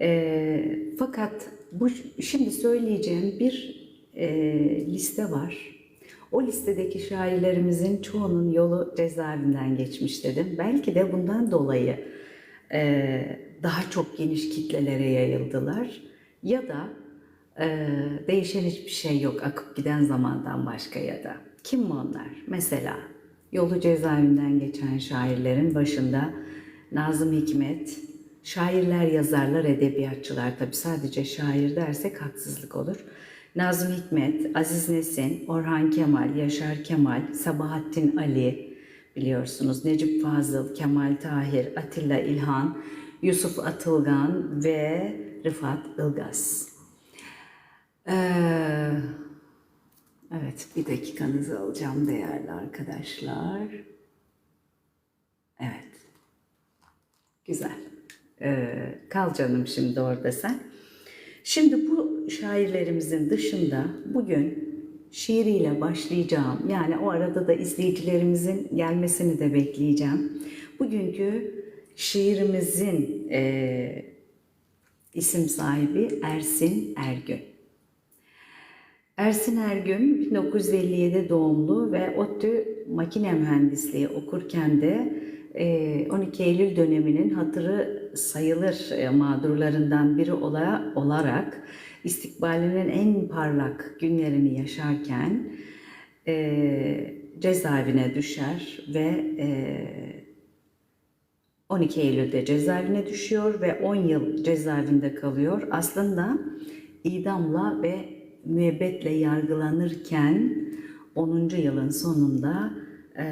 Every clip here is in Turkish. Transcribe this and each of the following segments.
E, fakat bu şimdi söyleyeceğim bir e, liste var. O listedeki şairlerimizin çoğunun yolu cezaevinden geçmiş dedim. Belki de bundan dolayı e, daha çok geniş kitlelere yayıldılar. Ya da e, değişen hiçbir şey yok akıp giden zamandan başka ya da. Kim onlar? Mesela yolu cezaevinden geçen şairlerin başında Nazım Hikmet, şairler, yazarlar, edebiyatçılar tabi sadece şair dersek haksızlık olur. Nazım Hikmet, Aziz Nesin, Orhan Kemal, Yaşar Kemal, Sabahattin Ali biliyorsunuz, Necip Fazıl, Kemal Tahir, Atilla İlhan, Yusuf Atılgan ve Rıfat Ilgaz. Ee, evet, bir dakikanızı alacağım değerli arkadaşlar. Evet. Güzel. Ee, kal canım şimdi orada sen. Şimdi bu şairlerimizin dışında bugün şiiriyle başlayacağım. Yani o arada da izleyicilerimizin gelmesini de bekleyeceğim. Bugünkü şiirimizin e, isim sahibi Ersin Ergün. Ersin Ergün 1957 doğumlu ve ODTÜ makine mühendisliği okurken de 12 Eylül döneminin hatırı sayılır e, mağdurlarından biri ola- olarak istikbalinin en parlak günlerini yaşarken e, cezaevine düşer ve e, 12 Eylül'de cezaevine düşüyor ve 10 yıl cezaevinde kalıyor. Aslında idamla ve müebbetle yargılanırken 10. yılın sonunda e,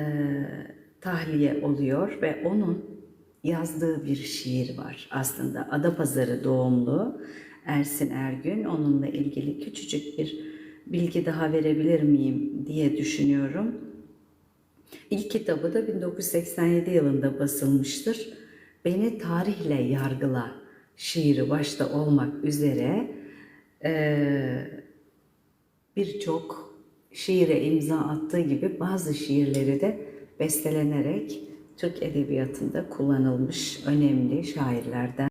tahliye oluyor ve onun yazdığı bir şiir var. Aslında Adapazarı doğumlu Ersin Ergün. Onunla ilgili küçücük bir bilgi daha verebilir miyim diye düşünüyorum. İlk kitabı da 1987 yılında basılmıştır. Beni tarihle yargıla şiiri başta olmak üzere eee, birçok şiire imza attığı gibi bazı şiirleri de bestelenerek Türk Edebiyatı'nda kullanılmış önemli şairlerden.